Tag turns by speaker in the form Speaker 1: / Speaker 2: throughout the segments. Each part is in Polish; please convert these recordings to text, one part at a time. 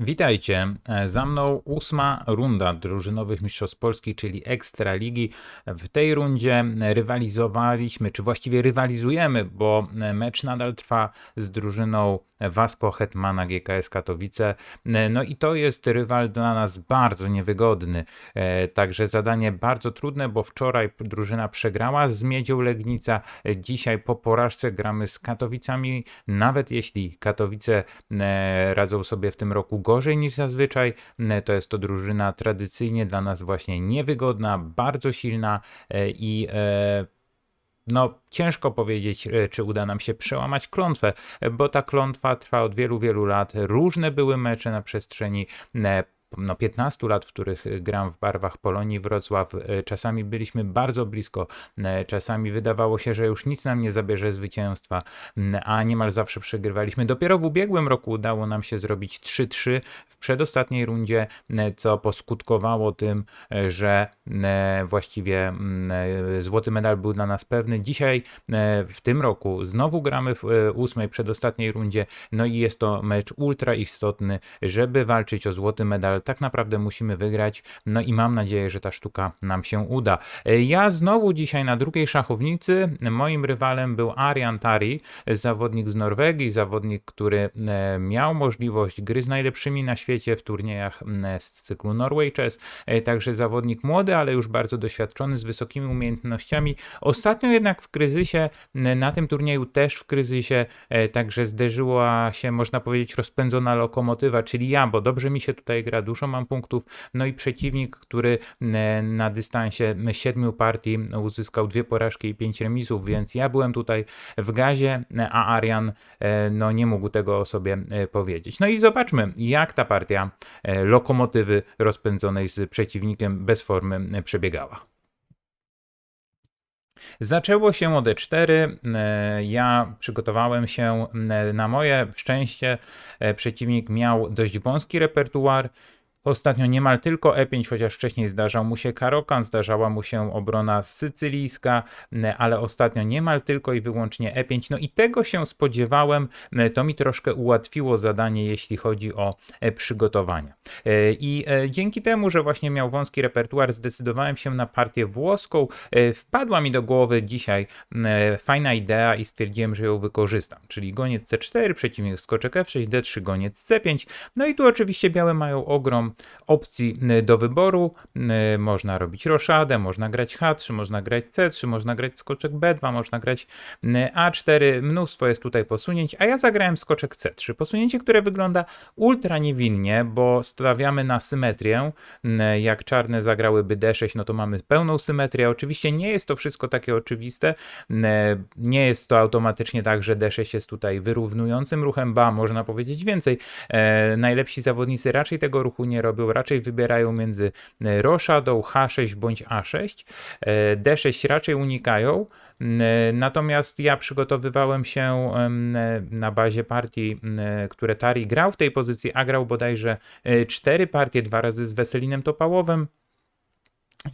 Speaker 1: Witajcie. E, Za mną ósma runda drużynowych mistrzostw Polski, czyli Ekstraligi. W tej rundzie rywalizowaliśmy, czy właściwie rywalizujemy, bo mecz nadal trwa z drużyną Vasco Hetmana GKS Katowice. E, No i to jest rywal dla nas bardzo niewygodny. E, Także zadanie bardzo trudne, bo wczoraj drużyna przegrała z Miedzią Legnica. E, Dzisiaj po porażce gramy z Katowicami. Nawet jeśli Katowice e, radzą sobie w tym roku gorzej niż zazwyczaj, e, to jest to drużyna tradycyjnie dla nas właśnie niewygodna, bardzo silna e, i e, no, ciężko powiedzieć, czy uda nam się przełamać klątwę, bo ta klątwa trwa od wielu, wielu lat. Różne były mecze na przestrzeni no, 15 lat, w których gram w barwach Polonii Wrocław. E, Czasami byliśmy bardzo blisko, e, czasami wydawało się, że już nic nam nie zabierze zwycięstwa, a niemal zawsze przegrywaliśmy. Dopiero w ubiegłym roku udało nam się zrobić 3-3 w przedostatniej rundzie, co poskutkowało tym, e, że właściwie złoty medal był dla nas pewny. Dzisiaj w tym roku znowu gramy w ósmej przedostatniej rundzie, no i jest to mecz ultra istotny, żeby walczyć o złoty medal. Tak naprawdę musimy wygrać, no i mam nadzieję, że ta sztuka nam się uda. Ja znowu dzisiaj na drugiej szachownicy, moim rywalem był Arian Tari, zawodnik z Norwegii, zawodnik, który e, miał możliwość gry z najlepszymi na świecie w turniejach z cyklu Norway Chess, E, także zawodnik młody, ale już bardzo doświadczony, z wysokimi umiejętnościami. Ostatnio jednak w kryzysie, na tym turnieju też w kryzysie, e, także zderzyła się, można powiedzieć, rozpędzona lokomotywa, czyli ja, bo dobrze mi się tutaj gra, dużo mam punktów, no i przeciwnik, który m, na dystansie siedmiu partii uzyskał dwie porażki i pięć remisów, więc ja byłem tutaj w gazie, a Arian e, no, nie mógł tego o sobie e, powiedzieć. No i zobaczmy, jak ta partia e, lokomotywy rozpędzonej z przeciwnikiem bez formy e, przebiegała. Zaczęło się o D4. e, Ja przygotowałem się e, na moje szczęście. e, Przeciwnik miał dość wąski repertuar. Ostatnio niemal tylko E5, chociaż wcześniej zdarzał mu się Karokan, zdarzała mu się obrona sycylijska, m, ale ostatnio niemal tylko i wyłącznie E5. No i tego się spodziewałem. m, To mi troszkę ułatwiło zadanie, jeśli chodzi o e, przygotowania. E, I e, dzięki temu, że właśnie miał wąski repertuar, zdecydowałem się na partię włoską. E, Wpadła mi do głowy dzisiaj e, fajna idea i stwierdziłem, że ją wykorzystam. Czyli goniec C4, przeciwnik skoczek F6, D3, goniec C5. No i tu oczywiście białe mają ogrom opcji y, do wyboru. Y, Można robić roszadę, można grać H3, można grać C3, można grać skoczek B2, można grać y, A4. Mnóstwo jest tutaj posunięć, a ja zagrałem skoczek C3. Posunięcie, które wygląda ultra niewinnie, bo stawiamy na symetrię. Jak czarne zagrałyby D6, no to mamy pełną symetrię. Oczywiście nie jest to wszystko takie oczywiste. Nie jest to automatycznie tak, że D6 jest tutaj wyrównującym ruchem, ba, można powiedzieć więcej. Najlepsi zawodnicy raczej tego ruchu nie robią, raczej wybierają między e, roszadą H6 bądź A6. E, D6 raczej unikają. E, Natomiast ja przygotowywałem się na bazie partii, które Tari grał w tej pozycji, a grał bodajże cztery partie, dwa razy z Weselinem Topałowym.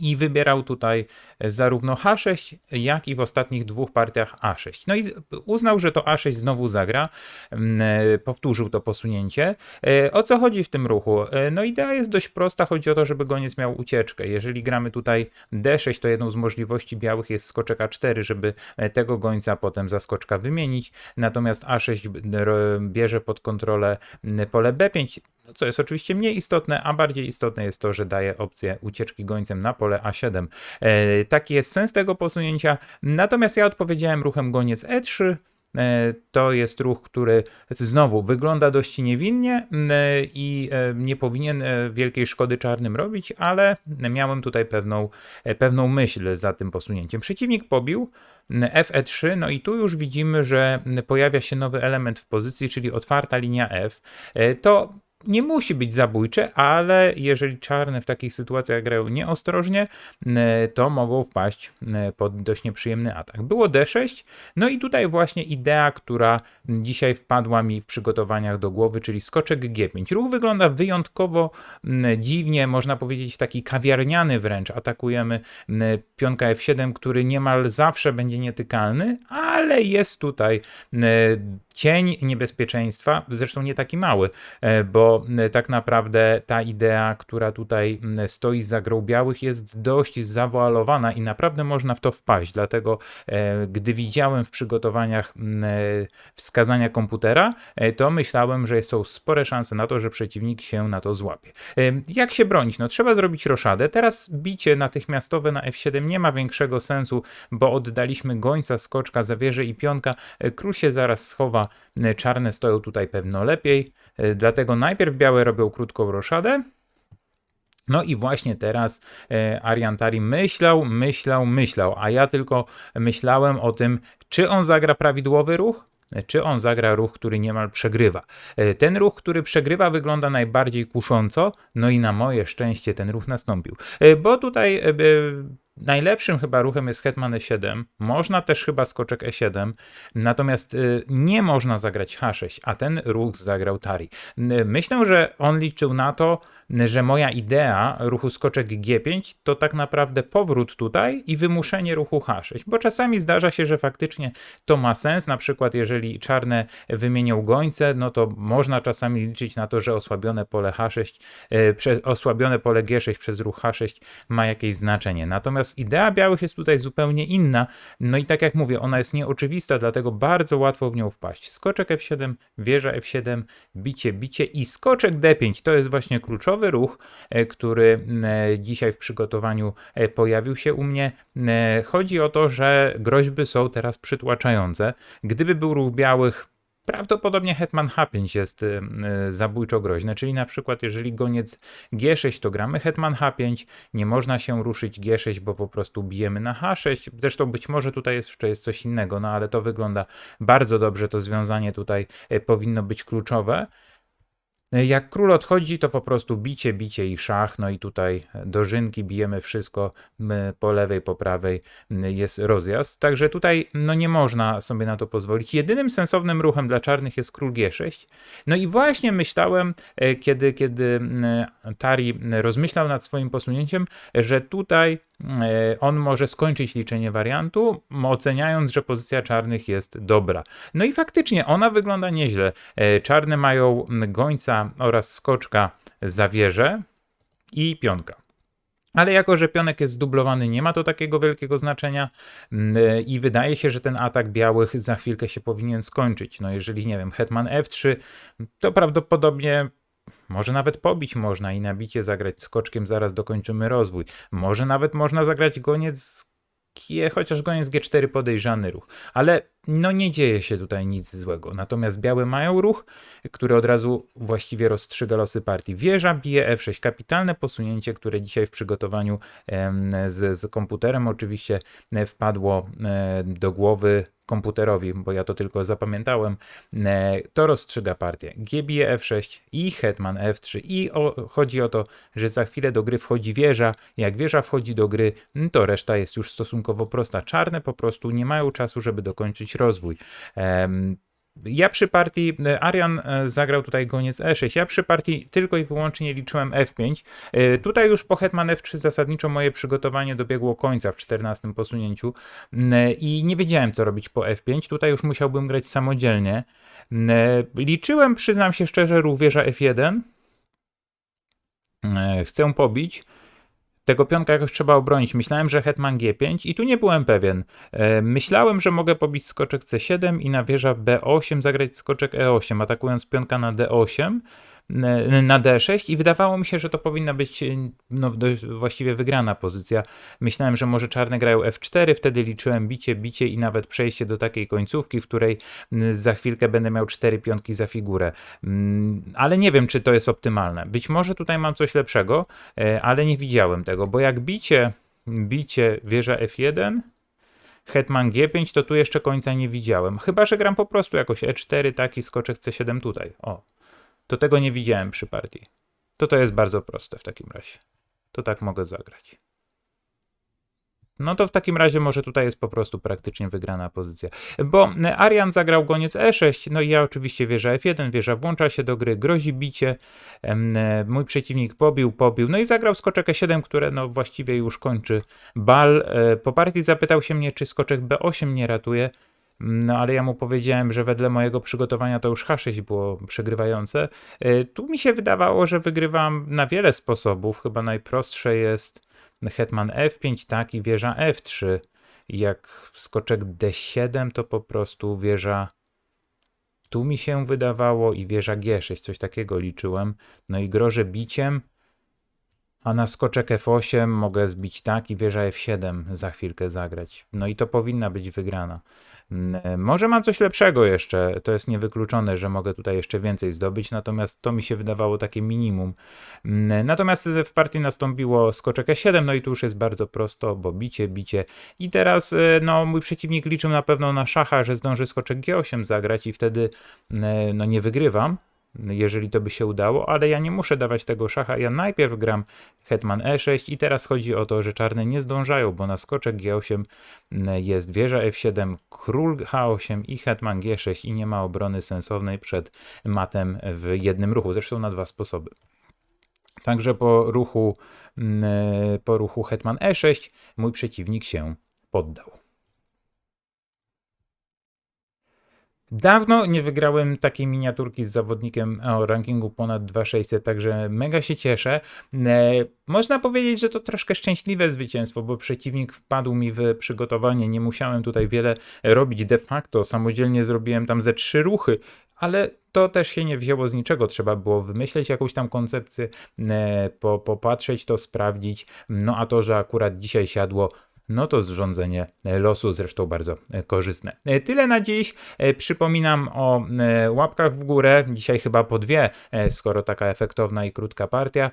Speaker 1: I wybierał tutaj zarówno H6, jak i w ostatnich dwóch partiach A6. No i uznał, że to A6 znowu zagra. E, Powtórzył to posunięcie. E, O co chodzi w tym ruchu? E, No idea jest dość prosta. Chodzi o to, żeby goniec miał ucieczkę. Jeżeli gramy tutaj D6, to jedną z możliwości białych jest skoczek A4, żeby e, tego gońca potem za skoczka wymienić. Natomiast A6 b- ro- bierze pod kontrolę pole B5, no co jest oczywiście mniej istotne, a bardziej istotne jest to, że daje opcję ucieczki gońcem na pole A7. E, taki jest sens tego posunięcia. Natomiast ja odpowiedziałem ruchem goniec E3. E, To jest ruch, który znowu wygląda dość niewinnie e, i e, nie powinien wielkiej szkody czarnym robić, ale miałem tutaj pewną, pewną myśl za tym posunięciem. Przeciwnik pobił m, Fe3, no i tu już widzimy, że pojawia się nowy element w pozycji, czyli otwarta linia F. To nie musi być zabójcze, ale jeżeli czarne w takich sytuacjach grają nieostrożnie, m, to mogą wpaść m, pod dość nieprzyjemny atak. Było D6, no i tutaj właśnie idea, która dzisiaj wpadła mi w przygotowaniach do głowy, czyli skoczek G5. Ruch wygląda wyjątkowo dziwnie, można powiedzieć taki kawiarniany wręcz. Atakujemy pionka F7, który niemal zawsze będzie nietykalny, ale jest tutaj cień niebezpieczeństwa, zresztą nie taki mały, e, bo e, tak naprawdę ta idea, która tutaj m, stoi za grą białych jest dość zawoalowana i naprawdę można w to wpaść, dlatego e, gdy widziałem w przygotowaniach e, wskazania komputera, e, to myślałem, że są spore szanse na to, że przeciwnik się na to złapie. Jak się bronić? No trzeba zrobić roszadę. Teraz bicie natychmiastowe na F7 nie ma większego sensu, bo oddaliśmy gońca, skoczka, zawierzę i pionka. Król się zaraz schowa, czarne stoją tutaj pewno lepiej, dlatego najpierw białe robią krótką roszadę, no i właśnie teraz e, Ariantari myślał, myślał, myślał, a ja tylko myślałem o tym, czy on zagra prawidłowy ruch, e, czy on zagra ruch, który niemal przegrywa. E, Ten ruch, który przegrywa, wygląda najbardziej kusząco, no i na moje szczęście ten ruch nastąpił. E, Bo tutaj e, e, najlepszym chyba ruchem jest hetman e7, można też chyba skoczek e7, natomiast e, nie można zagrać h6, a ten ruch zagrał Tari. E, Myślę, że on liczył na to, że moja idea ruchu skoczek G5 to tak naprawdę powrót tutaj i wymuszenie ruchu H6, bo czasami zdarza się, że faktycznie to ma sens, na przykład jeżeli czarne wymienią gońce, no to można czasami liczyć na to, że osłabione pole H6, e, prze, osłabione pole G6 przez ruch H6 ma jakieś znaczenie. Natomiast idea białych jest tutaj zupełnie inna, no i tak jak mówię, ona jest nieoczywista, dlatego bardzo łatwo w nią wpaść. Skoczek F7, wieża F7, bicie, bicie i skoczek D5 to jest właśnie kluczowy ruch, e, który e, dzisiaj w przygotowaniu e, pojawił się u mnie. Chodzi o to, że groźby są teraz przytłaczające. Gdyby był ruch białych, Prawdopodobnie hetman H5 jest y, y, zabójczo groźny, czyli na przykład jeżeli goniec G6 to gramy hetman H5, nie można się ruszyć G6, bo po prostu bijemy na H6. Zresztą być może tutaj jeszcze jest coś innego, no ale to wygląda bardzo dobrze, to związanie tutaj y, powinno być kluczowe. Jak król odchodzi, to po prostu bicie, bicie i szach. No i tutaj dożynki, bijemy wszystko po lewej, po prawej jest rozjazd. Także tutaj no nie można sobie na to pozwolić. Jedynym sensownym ruchem dla czarnych jest król G6. No i właśnie myślałem, e, kiedy, kiedy mm, Tari rozmyślał nad swoim posunięciem, że tutaj e, on może skończyć liczenie wariantu, oceniając, że pozycja czarnych jest dobra. No i faktycznie ona wygląda nieźle. E, Czarne mają gońca oraz skoczka za wieżę i pionka. Ale jako, że pionek jest zdublowany, nie ma to takiego wielkiego znaczenia mm, i wydaje się, że ten atak białych za chwilkę się powinien skończyć. No jeżeli, nie wiem, hetman f3, to prawdopodobnie może nawet pobić można i na bicie zagrać skoczkiem, zaraz dokończymy rozwój. Może nawet można zagrać goniec G, chociaż goniec G4 podejrzany ruch. Ale no nie dzieje się tutaj nic złego. Natomiast białe mają ruch, który od razu właściwie rozstrzyga losy partii. Wieża bije F6. Kapitalne posunięcie, które dzisiaj w przygotowaniu z, z komputerem oczywiście e, wpadło e, do głowy komputerowi, bo ja to tylko zapamiętałem, e, to rozstrzyga partię. G bije F6 i hetman F3 i o, chodzi o to, że za chwilę do gry wchodzi wieża. Jak wieża wchodzi do gry, to reszta jest już stosunkowo prosta. Czarne po prostu nie mają czasu, żeby dokończyć rozwój. Ja przy partii, e, Arian e, zagrał tutaj goniec E6, ja przy partii tylko i wyłącznie liczyłem F5. E, Tutaj już po hetman F3 zasadniczo moje przygotowanie dobiegło końca w 14 posunięciu i nie wiedziałem co robić po F5, tutaj już musiałbym grać samodzielnie. Liczyłem, przyznam się szczerze, ruch wieża F1. E, Chcę pobić. Tego pionka jakoś trzeba obronić. Myślałem, że hetman G5 i tu nie byłem pewien. E, Myślałem, że mogę pobić skoczek C7 i na wieża B8 zagrać skoczek E8, atakując pionka na D8, e, na D6 i wydawało mi się, że to powinna być e, no, właściwie wygrana pozycja. Myślałem, że może czarne grają F4, wtedy liczyłem bicie, bicie i nawet przejście do takiej końcówki, w której za chwilkę będę miał cztery pionki za figurę. Mm, Ale nie wiem, czy to jest optymalne. Być może tutaj mam coś lepszego, e, ale nie widziałem tego, bo jak bicie, bicie wieża F1, hetman G5, to tu jeszcze końca nie widziałem. Chyba, że gram po prostu jakoś E4, taki skoczek C7 tutaj. O, to tego nie widziałem przy partii. To to jest bardzo proste w takim razie. To tak mogę zagrać. No to w takim razie może tutaj jest po prostu praktycznie wygrana pozycja. Bo e, Arian zagrał goniec E6, no i ja oczywiście wieża F1, wieża włącza się do gry, grozi bicie. E, Mój przeciwnik pobił, pobił, no i zagrał skoczek E7, które no właściwie już kończy bal. E, Po partii zapytał się mnie, czy skoczek B8 nie ratuje. No ale ja mu powiedziałem, że wedle mojego przygotowania to już H6 było przegrywające. E, Tu mi się wydawało, że wygrywam na wiele sposobów. Chyba najprostsze jest hetman F5, tak, i wieża F3. Jak skoczek D7, to po prostu wieża tu mi się wydawało i wieża G6, coś takiego liczyłem. No i grożę biciem, a na skoczek F8 mogę zbić tak i wieża F7 za chwilkę zagrać. No i to powinna być wygrana. Mm, Może mam coś lepszego jeszcze, to jest niewykluczone, że mogę tutaj jeszcze więcej zdobyć, natomiast to mi się wydawało takie minimum. Mm, Natomiast w partii nastąpiło skoczek E7, no i tu już jest bardzo prosto, bo bicie, bicie. I teraz e, no, mój przeciwnik liczył na pewno na szacha, że zdąży skoczek G8 zagrać i wtedy e, no, nie wygrywam jeżeli to by się udało, ale ja nie muszę dawać tego szacha. Ja najpierw gram hetman e6 i teraz chodzi o to, że czarne nie zdążają, bo na skoczek g8 jest wieża f7, król h8 i hetman g6 i nie ma obrony sensownej przed matem w jednym ruchu, zresztą na dwa sposoby. Także po ruchu, mm, po ruchu hetman e6 mój przeciwnik się poddał. Dawno nie wygrałem takiej miniaturki z zawodnikiem o rankingu ponad 2600, także mega się cieszę. E, można powiedzieć, że to troszkę szczęśliwe zwycięstwo, bo przeciwnik wpadł mi w przygotowanie. Nie musiałem tutaj wiele robić de facto. Samodzielnie zrobiłem tam ze trzy ruchy, ale to też się nie wzięło z niczego. Trzeba było wymyśleć jakąś tam koncepcję, e, po, popatrzeć to, sprawdzić. No a to, że akurat dzisiaj siadło, no to zrządzenie losu zresztą bardzo e, korzystne. E, Tyle na dziś. E, Przypominam o łapkach w górę. Dzisiaj chyba po dwie, skoro taka efektowna i krótka partia.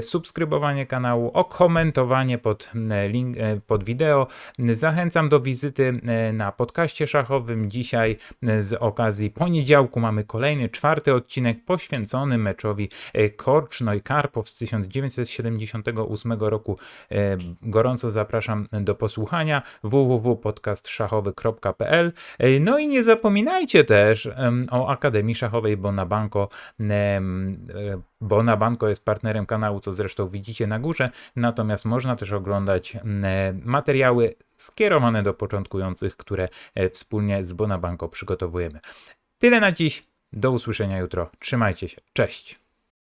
Speaker 1: Subskrybowanie kanału, o komentowanie pod, link, pod wideo. Zachęcam do wizyty na podcaście szachowym. Dzisiaj z okazji poniedziałku mamy kolejny, czwarty odcinek poświęcony meczowi e, Korcznoj Karpow z 1978 roku. Gorąco zapraszam do posłuchania www.podcastszachowy.pl No i nie zapominajcie też o Akademii Szachowej Bonabanco. Em, e, Bonabanco jest partnerem kanału, co zresztą widzicie na górze, natomiast można też oglądać e, materiały skierowane do początkujących, które e, wspólnie z Bonabanco przygotowujemy. Tyle na dziś. Do usłyszenia jutro. Trzymajcie się. Cześć.